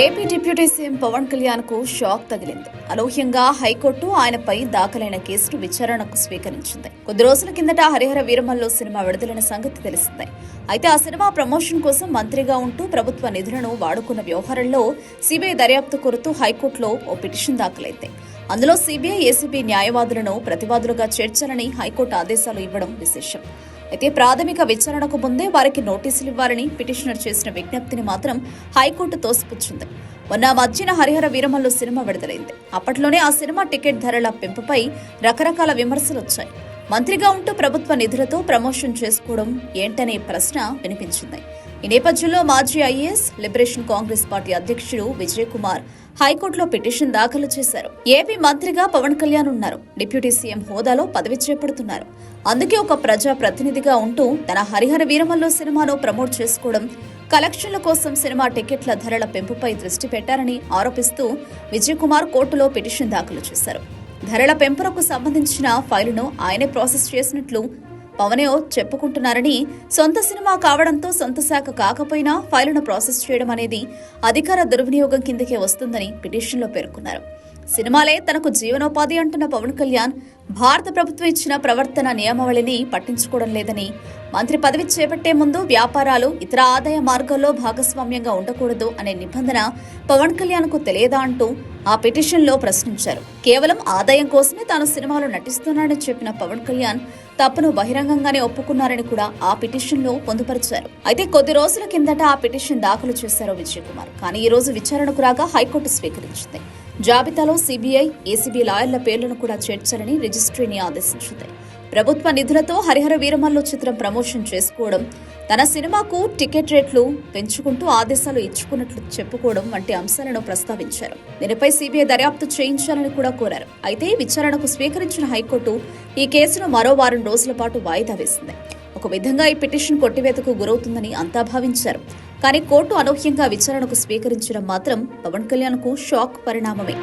AP deputy CM Pawan కళ్యాణ్కు shock తగిలింది. అనూహ్యంగా హైకోర్టు ఆయనపై దాఖలైన కేసును విచారణకు స్వీకరించింది. కొద్ది రోజుల కిందట హరిహర వీరమల్లో సినిమా విడుదలైన సంగతి తెలిసిందే. అయితే ఆ సినిమా ప్రమోషన్ కోసం మంత్రిగా ఉంటూ ప్రభుత్వ నిధులను వాడుకున్న వ్యవహారంలో సిబిఐ దర్యాప్తు కోరుతూ హైకోర్టులో ఓ పిటిషన్ దాఖలైంది. అందులో సిబిఐ ఏసీబీ న్యాయవాదులను ప్రతివాదులుగా చేర్చాలని హైకోర్టు ఆదేశాలు ఇవ్వడం విశేషం. అయితే ప్రాథమిక విచారణకు ముందే వారికి నోటీసులు ఇవ్వాలని పిటిషనర్ చేసిన విజ్ఞప్తిని మాత్రం హైకోర్టు తోసిపుచ్చింది మొన్న మధ్యన హరిహర వీరమల్లు సినిమా విడుదలైంది. అప్పట్లోనే ఆ సినిమా టికెట్ ధరల పెంపుపై రకరకాల విమర్శలు వచ్చాయి మంత్రిగా ఉంటూ ప్రభుత్వ నిధులతో ప్రమోషన్ చేసుకోవడం ఏంటనే ప్రశ్న వినిపించింది. ఈ నేపథ్యంలో మాజీ ఐఏఎస్ లిబరేషన్ కాంగ్రెస్ పార్టీ అధ్యక్షుడు విజయ్ కుమార్ హైకోర్టులో పిటిషన్ దాఖలు చేశారు. ఏపీ మంత్రిగా పవన్ కళ్యాణ్ ఉన్నారు. డిప్యూటీ సీఎం హోదాలో పదవి చేపడుతున్నారు. అందుకే ఒక ప్రజా ప్రతినిధిగా ఉంటూ తన హరిహర వీరమల్లో సినిమాను ప్రమోట్ చేసుకోవడం కలెక్షన్ల కోసం సినిమా టికెట్ల ధరల పెంపుపై దృష్టి పెట్టారని ఆరోపిస్తూ విజయ్ కుమార్ కోర్టులో పిటిషన్ దాఖలు చేశారు. ధరల పెంపునకు సంబంధించిన ఫైలును ఆయనే ప్రాసెస్ చేసినట్లు పవనే చెప్పుకుంటున్నారని సొంత సినిమా కావడంతో సొంత శాఖ కాకపోయినా ఫైలును ప్రాసెస్ చేయడం అనేది అధికార దుర్వినియోగం కిందకే వస్తుందని పిటిషన్లో పేర్కొన్నారు. సినిమాలే తనకు జీవనోపాధి అంటున్న పవన్ కళ్యాణ్ భారత ప్రభుత్వం ఇచ్చిన ప్రవర్తన నియమావళిని పట్టించుకోవడం లేదని మంత్రి పదవి చేపట్టే ముందు వ్యాపారాలు ఇతర ఆదాయ మార్గాల్లో భాగస్వామ్యంగా ఉండకూడదు అనే నిబంధన పవన్ కళ్యాణ్కు తెలియదా అంటూ ఆ పిటిషన్లో ప్రశ్నించారు. కేవలం ఆదాయం కోసమే తాను సినిమాలో నటిస్తున్నానని చెప్పిన పవన్ కళ్యాణ్ తప్పును బహిరంగంగానే ఒప్పుకున్నారని కూడా ఆ పిటిషన్లో పొందుపరిచారు. అయితే కొద్ది రోజుల కిందట ఆ పిటిషన్ దాఖలు చేశారు విజయ్ కుమార్ కానీ ఈ రోజు విచారణకు రాగా హైకోర్టు స్వీకరించింది. జాబితాలో సిబిఐ ఏసీబీ లాయర్ల పేర్లను కూడా చేర్చాలని రిజిస్ట్రీని ఆదేశించింది. ప్రభుత్వ నిధులతో హరిహర వీరమల్లు చిత్రం ప్రమోషన్ చేసుకోవడం తన సినిమాకు టికెట్ రేట్లు పెంచుకుంటూ ఆదేశాలు ఇచ్చుకున్నట్లు చెప్పుకోవడం వంటి అంశాలను ప్రస్తావించారు. దీనిపై సిబిఐ దర్యాప్తు చేయించాలని కూడా కోరారు. అయితే విచారణకు స్వీకరించిన హైకోర్టు ఈ కేసును మరో వారం రోజుల పాటు వాయిదా వేసింది. ఒక విధంగా ఈ పిటిషన్ కొట్టివేతకు గురవుతుందని అంతా భావించారు. కానీ కోర్టు అనూహ్యంగా విచారణకు స్వీకరించడం మాత్రం పవన్ కళ్యాణ్కు షాక్ పరిణామమే.